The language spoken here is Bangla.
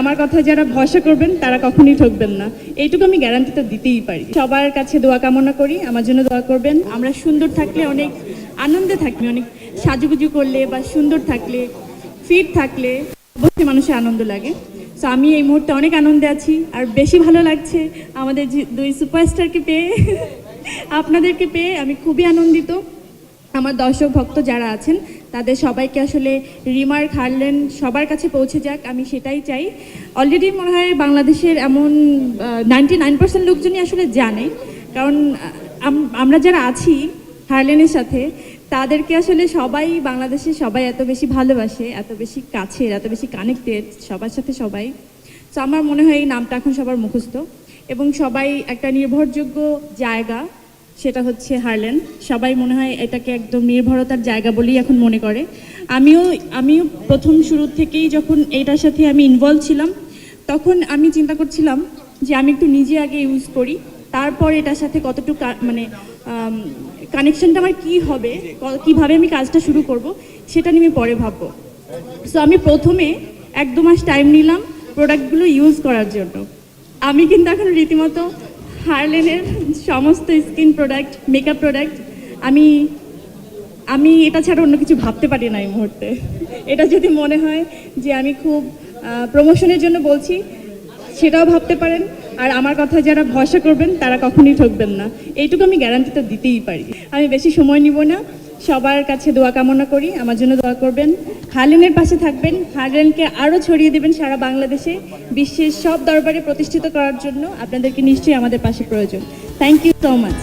আমার কথা যারা ভরসা করবেন, তারা কখনই ঠকবেন না। এইটুকু আমি গ্যারান্টি তো দিতেই পারি। সবার কাছে দোয়া কামনা করি, আমার জন্য দোয়া করবেন। আমরা সুন্দর থাকলে অনেক আনন্দে থাকবে অনেক সাজুগুজু করলে বা সুন্দর থাকলে ফিট থাকলে অবশ্যই মানুষের আনন্দ লাগে। সো আমি এই মুহূর্তে অনেক আনন্দে আছি, আর বেশি ভালো লাগছে আমাদের দুই সুপারস্টারকে পেয়ে, আপনাদেরকে পেয়ে আমি খুবই আনন্দিত। আমার দর্শক ভক্ত যারা আছেন তাদের সবাইকে আসলে রিমার্ক হারলেন, সবার কাছে পৌঁছে যাক, আমি সেটাই চাই। অলরেডি মনে হয় বাংলাদেশের এমন নাইনটি নাইন পার্সেন্ট লোকজনই আসলে জানে। কারণ আমরা যারা আছি হারলেনের সাথে, তাদেরকে আসলে সবাই বাংলাদেশে সবাই এত বেশি ভালোবাসে, এত বেশি কাছের, এত বেশি কানেক্টেড সবার সাথে সবাই। তো আমার মনে হয় এই নামটা এখন সবার মুখস্থ। এবং সবাই একটা নির্ভরযোগ্য জায়গা। সেটা হচ্ছে হারলেন। সবাই মনে হয় এটাকে একদম নির্ভরতার জায়গা বলেই এখন মনে করে। আমিও আমিও প্রথম শুরু থেকেই যখন এইটার সাথে আমি ইনভলভ ছিলাম, তখন আমি চিন্তা করছিলাম যে আমি একটু নিজে আগে ইউজ করি, তারপর এটার সাথে কতটুকু মানে কানেকশনটা আমার কী হবে কীভাবে আমি কাজটা শুরু করব, সেটা নিয়ে পরে ভাববো। সো আমি প্রথমে এক দু মাস টাইম নিলাম প্রোডাক্টগুলো ইউজ করার জন্য। আমি কিন্তু এখন রীতিমতো হারলেনের সমস্ত স্কিন প্রোডাক্ট মেকআপ প্রোডাক্ট আমি আমি এটা ছাড়া অন্য কিছু ভাবতে পারি না এই মুহূর্তে। এটা যদি মনে হয় যে আমি খুব প্রমোশনের জন্য বলছি, সেটাও ভাবতে পারেন। আর আমার কথা যারা ভরসা করবেন, তারা কখনোই ঠকবেন না। এইটুকু আমি গ্যারান্টিটা দিতেই পারি। আমি বেশি সময় নিব না। সবার কাছে দোয়া কামনা করি। আমার জন্য দোয়া করবেন। হারলেনের পাশে থাকবেন। হারলেনকে আরও ছড়িয়ে দেবেন সারা বাংলাদেশে। বিশ্বের সব দরবারে প্রতিষ্ঠিত করার জন্য আপনাদেরকে নিশ্চয়ই আমাদের পাশে প্রয়োজন। Thank you so much